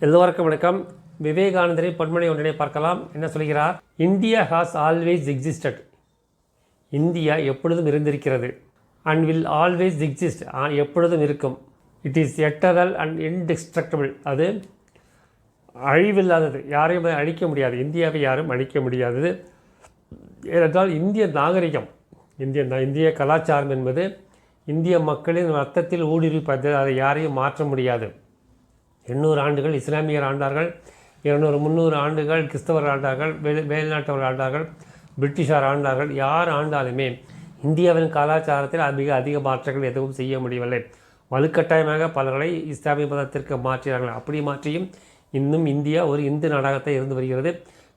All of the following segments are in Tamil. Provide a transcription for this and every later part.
எல்லோருக்கும் வணக்கம். விவேகானந்தரை பொன்மொழி ஒன்றினை பார்க்கலாம். என்ன சொல்கிறார்? India has always existed India எப்பொழுதும் இருந்திருக்கிறது. அண்ட் வில் ஆல்வேஸ் எக்ஸிஸ்ட் எப்பொழுதும் இருக்கும். It is eternal and indestructible அது அழிவில்லாதது. யாரையும் அழிக்க முடியாது. இந்தியாவை யாரும் அழிக்க முடியாதது ஏனென்றால் இந்திய நாகரிகம் இந்திய நா- இந்திய கலாச்சாரம் என்பது இந்திய மக்களின் ரத்தத்தில் ஊடுருவிப்பது அதை யாரையும் மாற்ற முடியாது. எண்ணூறு ஆண்டுகள் இஸ்லாமியர் ஆண்டார்கள் இருநூறு முந்நூறு ஆண்டுகள் கிறிஸ்தவர் ஆண்டார்கள் வெளி வெளிநாட்டவர் ஆண்டார்கள் பிரிட்டிஷார் ஆண்டார்கள். யார் ஆண்டாலுமே இந்தியாவின் கலாச்சாரத்தில் மிக அதிக மாற்றங்கள் எதுவும் செய்ய முடியவில்லை. வலுக்கட்டாயமாக பலர்களை இஸ்லாமிய மதத்திற்கு மாற்றினார்கள். அப்படி மாற்றியும் இன்னும் இந்தியா ஒரு இந்து நாடாகத்தை இருந்து வருகிறது.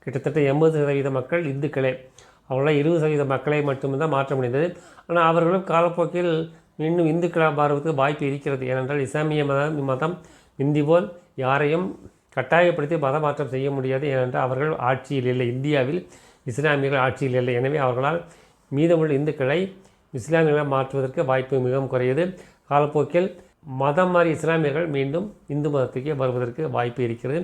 கிட்டத்தட்ட எண்பது சதவீத மக்கள் இந்துக்களே. அவர்களால் இருபது சதவீத மக்களை மட்டும்தான் மாற்ற முடிந்தது. ஆனால் அவர்களும் காலப்போக்கில் இன்னும் இந்துக்களாக மாறுவதற்கு வாய்ப்பு இருக்கிறது. ஏனென்றால் இஸ்லாமிய மதம் மதம் இந்தி போல் யாரையும் கட்டாயப்படுத்தி மத மாற்றம் செய்ய முடியாது ஏனென்றால் அவர்கள் ஆட்சியில் இல்லை. இந்தியாவில் இஸ்லாமியர்கள் ஆட்சியில் இல்லை. எனவே அவர்களால் மீதமுள்ள இந்துக்களை இஸ்லாமியர்களை மாற்றுவதற்கு வாய்ப்பு மிகவும் குறையுது. காலப்போக்கில் மதம் மாறி இஸ்லாமியர்கள் மீண்டும் இந்து மதத்துக்கே வருவதற்கு வாய்ப்பு இருக்கிறது.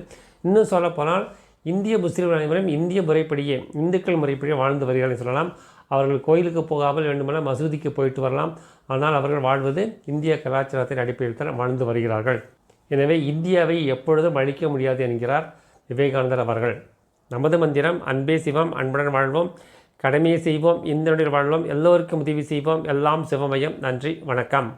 இன்னும் சொல்லப்போனால் இந்திய முஸ்லீம்கள் அனைவரும் இந்திய முறைப்படியே இந்துக்கள் முறைப்படியே வாழ்ந்து வருகிறார்கள் சொல்லலாம். அவர்கள் கோயிலுக்கு போகாமல் வேண்டுமென மசூதிக்கு போயிட்டு வரலாம். ஆனால் அவர்கள் வாழ்வது இந்திய கலாச்சாரத்தின் அடிப்படையில் தான் வாழ்ந்து வருகிறார்கள். எனவே இந்தியாவை எப்பொழுதும் அழிக்க முடியாது என்கிறார் விவேகானந்தர் அவர்கள். நமது மந்திரம் அன்பே சிவம் அன்புடன் வாழ்வோம் கடமையை செய்வோம் இந்த வாழ்வோம் எல்லோருக்கும் உதவி செய்வோம் எல்லாம் சிவமயம். நன்றி வணக்கம்.